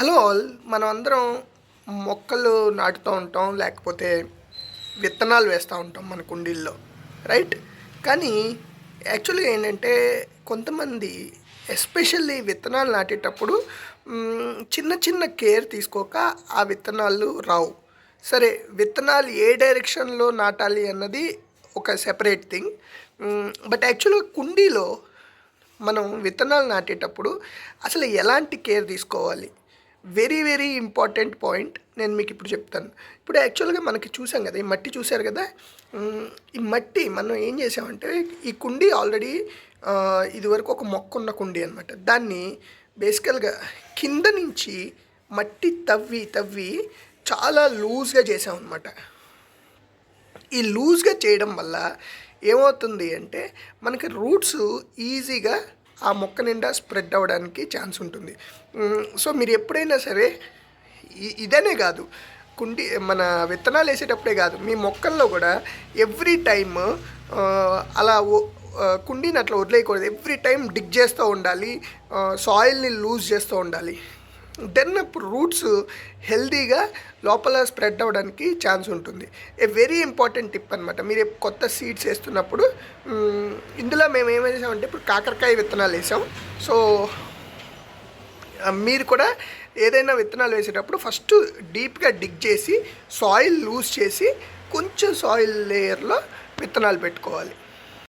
Hello all. మనం అందరం మొక్కలు నాటుతూ ఉంటాం లేకపోతే విత్తనాలు వేస్తూ ఉంటాం మన కుండీల్లో రైట్? కానీ యాక్చువల్గా ఏంటంటే కొంతమంది ఎస్పెషల్లీ విత్తనాలు నాటేటప్పుడు చిన్న చిన్న కేర్ తీసుకోక ఆ విత్తనాలు రావు. సరే విత్తనాలు ఏ డైరెక్షన్లో నాటాలి అన్నది ఒక సెపరేట్ థింగ్. బట్ యాక్చువల్గా కుండీలో మనం విత్తనాలు నాటేటప్పుడు అసలు ఎలాంటి కేర్ తీసుకోవాలి? వెరీ వెరీ ఇంపార్టెంట్ పాయింట్ నేను మీకు ఇప్పుడు చెప్తాను. ఇప్పుడు యాక్చువల్గా మనకి చూసాం కదా ఈ మట్టి చూశారు కదా ఈ మట్టి మనం ఏం చేసామంటే ఈ కుండీ ఆల్రెడీ ఇదివరకు ఒక మొక్క ఉన్న కుండీ అనమాట దాన్ని బేసికల్గా కింద నుంచి మట్టి తవ్వి తవ్వి చాలా లూజ్గా చేసామన్నమాట ఈ లూజ్గా చేయడం వల్ల ఏమవుతుంది అంటే మనకి రూట్స్ ఈజీగా ఆ మొక్క నిండా స్ప్రెడ్ అవ్వడానికి ఛాన్స్ ఉంటుంది. సో మీరు ఎప్పుడైనా సరే ఇదనే కాదు. కుండి మన విత్తనాలు వేసేటప్పుడే కాదు. మీ మొక్కల్లో కూడా ఎవ్రీ టైమ్ అలా కుండీని అట్లా వదిలేయకూడదు. ఎవ్రీ టైం డిగ్ చేస్తూ ఉండాలి. సాయిల్ని లూజ్ చేస్తూ ఉండాలి. దెన్ అప్పుడు రూట్స్ హెల్దీగా లోపల స్ప్రెడ్ అవ్వడానికి ఛాన్స్ ఉంటుంది. ఏ వెరీ ఇంపార్టెంట్ టిప్ అనమాట మీరు కొత్త సీడ్స్ వేస్తున్నప్పుడు ఇందులో మేము ఏం వేసామంటే ఇప్పుడు కాకరకాయ విత్తనాలు వేసాం. సో మీరు కూడా ఏదైనా విత్తనాలు వేసేటప్పుడు ఫస్ట్ డీప్గా డిగ్ చేసి సాయిల్ లూజ్ చేసి కొంచెం సాయిల్ లేయర్లో విత్తనాలు పెట్టుకోవాలి.